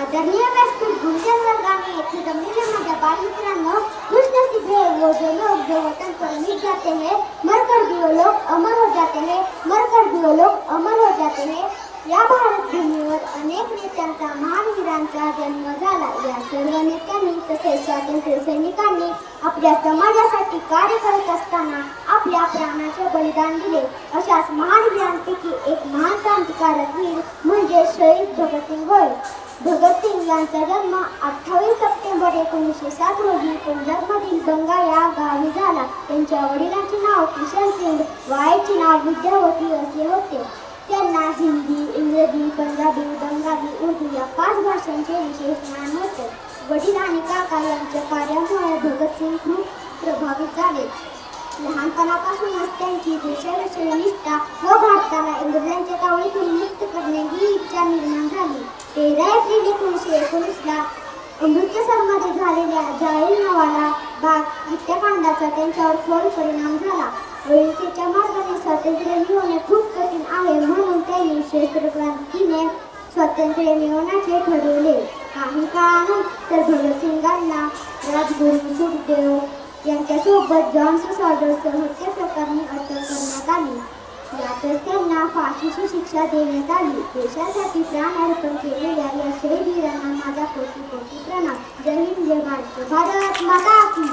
आदरणीय व्यासपीठ गुरुजन वर्गाने येथे जमलेल्या माझ्या बालमित्रांनो खुशनसीब है वो जो लोग जो वतन पर मिट जाते हैं मरकर भी वो लोग अमर हो जाते हैं मरकर भी वो लोग अमर हो जाते हैं या भारत भूमीवर अनेक नेत्यांचा महावीरांचा जन्म झाला. या सर्व नेत्यांनी तसेच स्वातंत्र्य सैनिकांनी आपल्या समाजासाठी कार्य करत असताना आपल्या प्राणाचे बलिदान दिले. अशाच महान महावीरांपैकी एक महान क्रांतिकारक वीर शहीद भगतसिंग होय. भगतसिंग यांचा जन्म अठ्ठावीस सप्टेंबर एकोणीसशे सात रोजी पंजाबमधील गंगा या गावी झाला. त्यांच्या वडिलांचे नाव किशन सिंग व आईचे नाव विद्यावती असे होते. त्यांना हिंदी इंग्रजी पंजाबी बंगाली उर्दू या पाच भाषांचे विशेष ज्ञान होते. वडील आणि काका यांच्या कार्यामुळे भगतसिंग खूप प्रभावित झाले. लहानपणापासूनच त्यांची देशाविषयी निष्ठा व भारताला इंग्रजांच्या ही निर्माण झाली तेरा एप्रिल एकोणीसशे एकोणीसला अमृतसरमध्ये झालेल्या जाहीरनामाला भाग हत्याकांडाचा त्यांच्यावर खोल परिणाम झाला अहिंसेच्या मार्गाने स्वातंत्र्य मिळवणे खूप कठीण आहे म्हणून त्यांनी क्षेत्रक्रांतीने स्वातंत्र्य मिळवण्याचे ठरवले काही काळानंतर भगतसिंगांना राजगुरू सुखदेव यांच्यासोबत जॉन्स ऑर्डरसह हत्या प्रकरणी अटक करण्यात आली यातच त्यांना फाशीची शिक्षा देण्यात आली. देशासाठी प्राण अर्पण केलेल्या या शहीद वीरांना माझा कोटी कोटी प्रणाम जय हिंद जय भारत. भारत माता की.